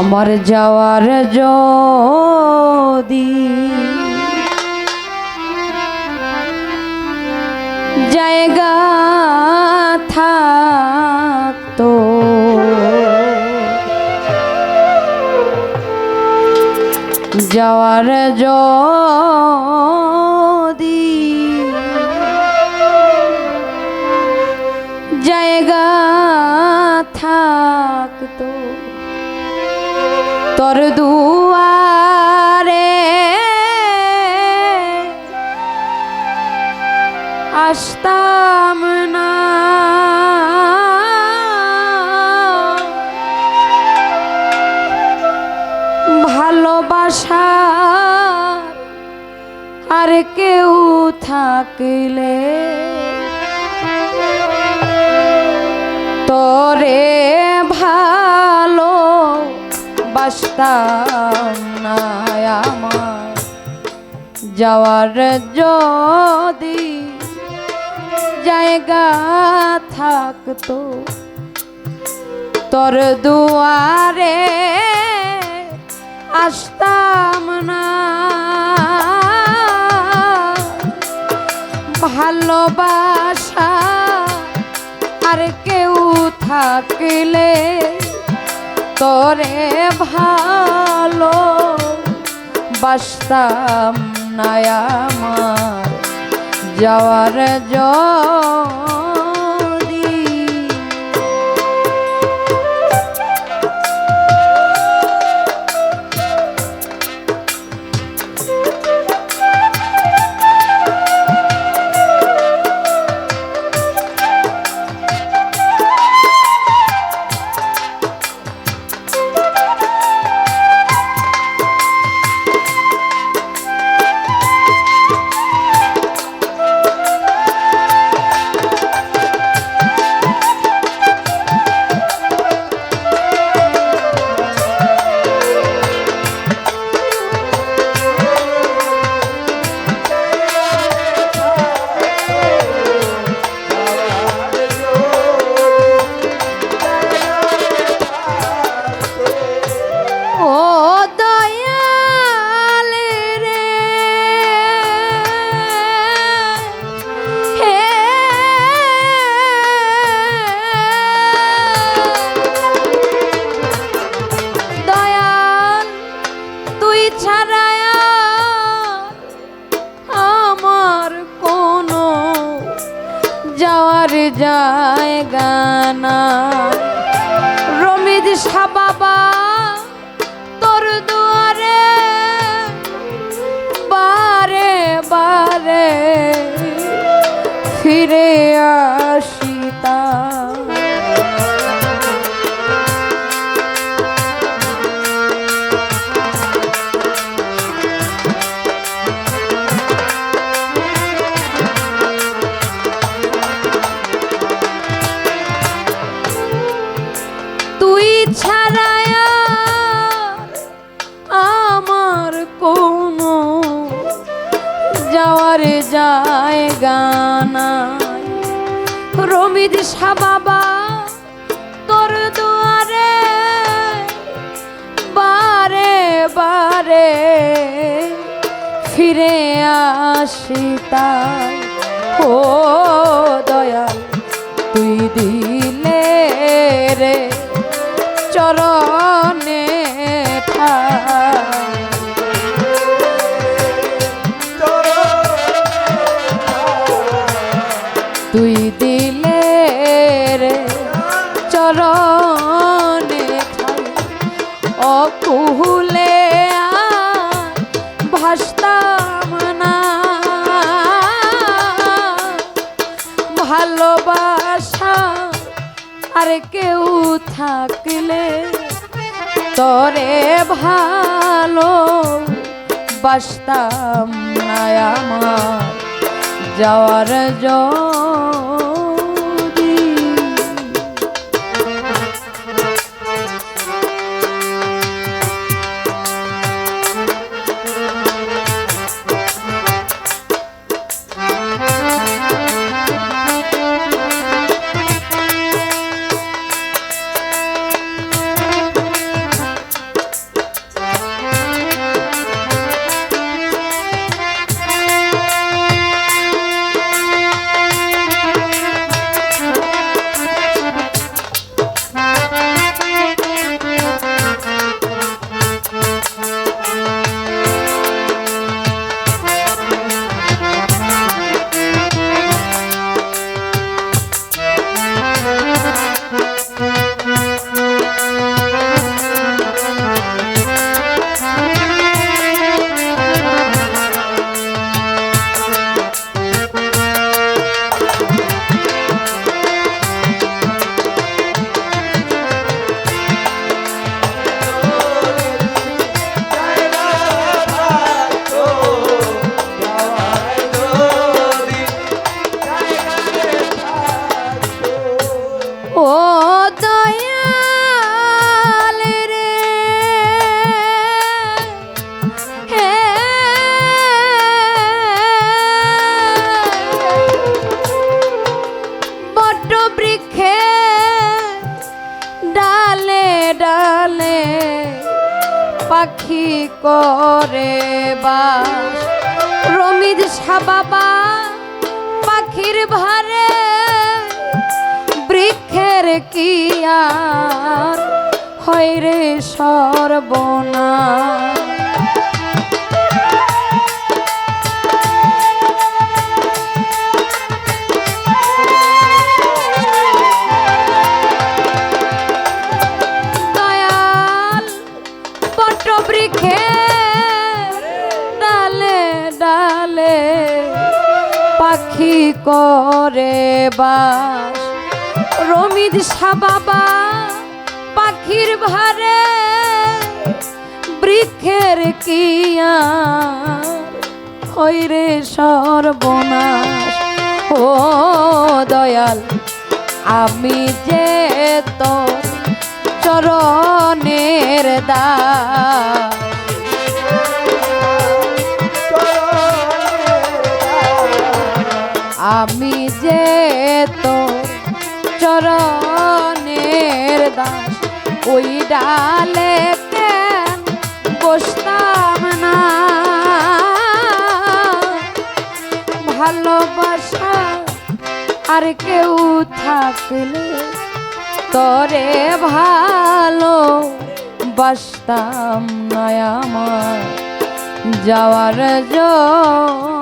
আমার যাওয়ার যদি জায়গা থাকতো। যাওয়ার যদি আসতাম না। ভালোবাসা আর কেউ থাকলে তোরে ভালো বাসতাম না যাওয়ার যদি জায়গা থাকতো। তোর দুয়ারে আসতাম না। ভালোবাসা আর কেউ থাকলে তোরে ভালো বাসতাম না আমার। যাওয়ার যদি যাওয়ার জায়গা না রমিদ সা বাবা তোর দুয়ারে বারে বারে ফিরে আসিতা রমিদ শাহ বাবা, তোর দুয়ারে বারে বারে ফিরে আসি তাই। ও দয়াল, তুই দিলে রে চরণে তুই তরে ভালো বাসতাম না আমার যাওয়ার যদি করে বাস। রমিজ সাবাবা পাখির ভারে বৃক্ষের কি আর হয় রে সর্বনা পাখি করে বাস। রমিদ সাবাবা পাখির ভারে বৃক্ষের কিয়া। হইরে সর্বনাশ। ও দয়াল, আমি যে তোর চরণের দাস। চরণের দাস। ওই ডালে কেন বসতাম না? ভালোবাসা আর কেউ থাকলে তরে ভালো বাসতাম না আমার যাওয়ার যদি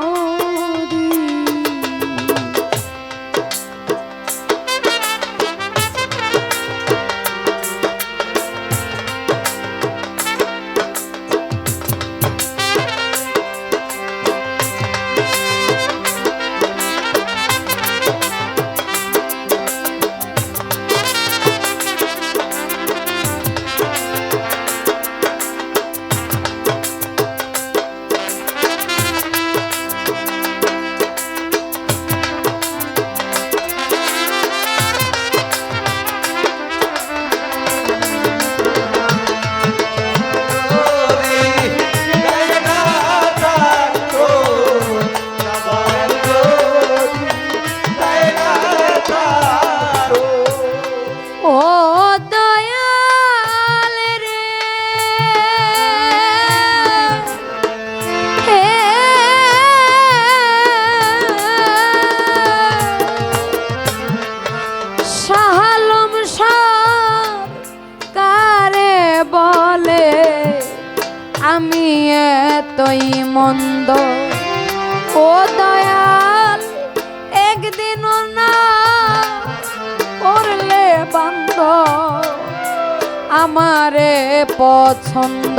আমারে পছন্দ।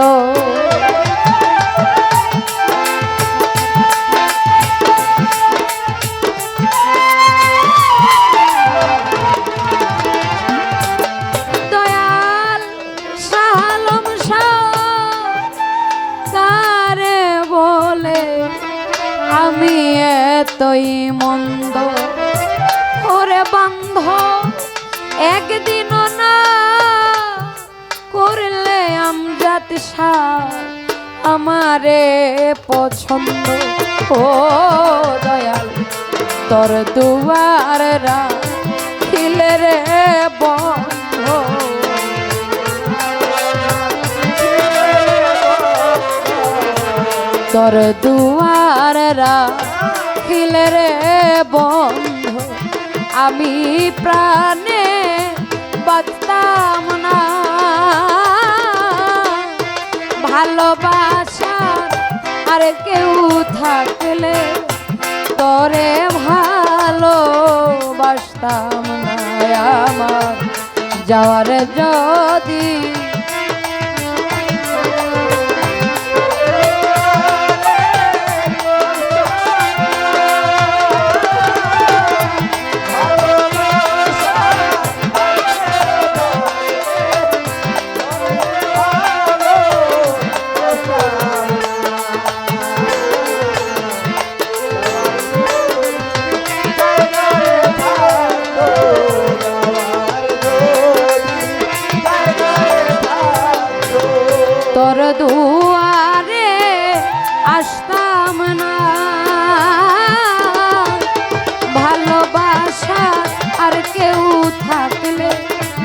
আমি মন্দ। ওরে বন্ধ একদিন না আমারে পছন্দ। ও দয়াল, তোর দুয়ার খিলে রে বন্ধ। তোর দুয়ার রাখিলে রে বন্ধ। আমি প্রাণে বাঁচতাম না। ভালোবাসার আর কেউ থাকলে তরে ভালোবাসতাম না আমার। যাওয়ার যদি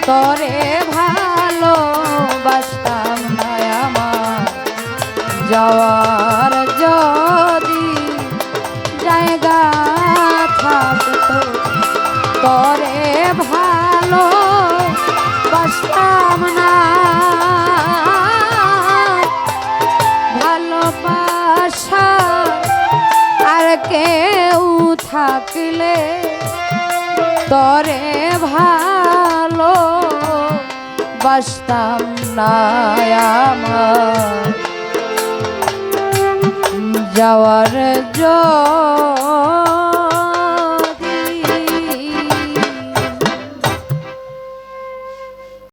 তরে ভালো বাসতাম না যাওয়ার যদি জায়গা থাকতো, তরে ভালো বাসতাম না। ভালোবাসা আর কেউ থাকলে তরে ভালো বাসতাম না যাওয়ার জন্য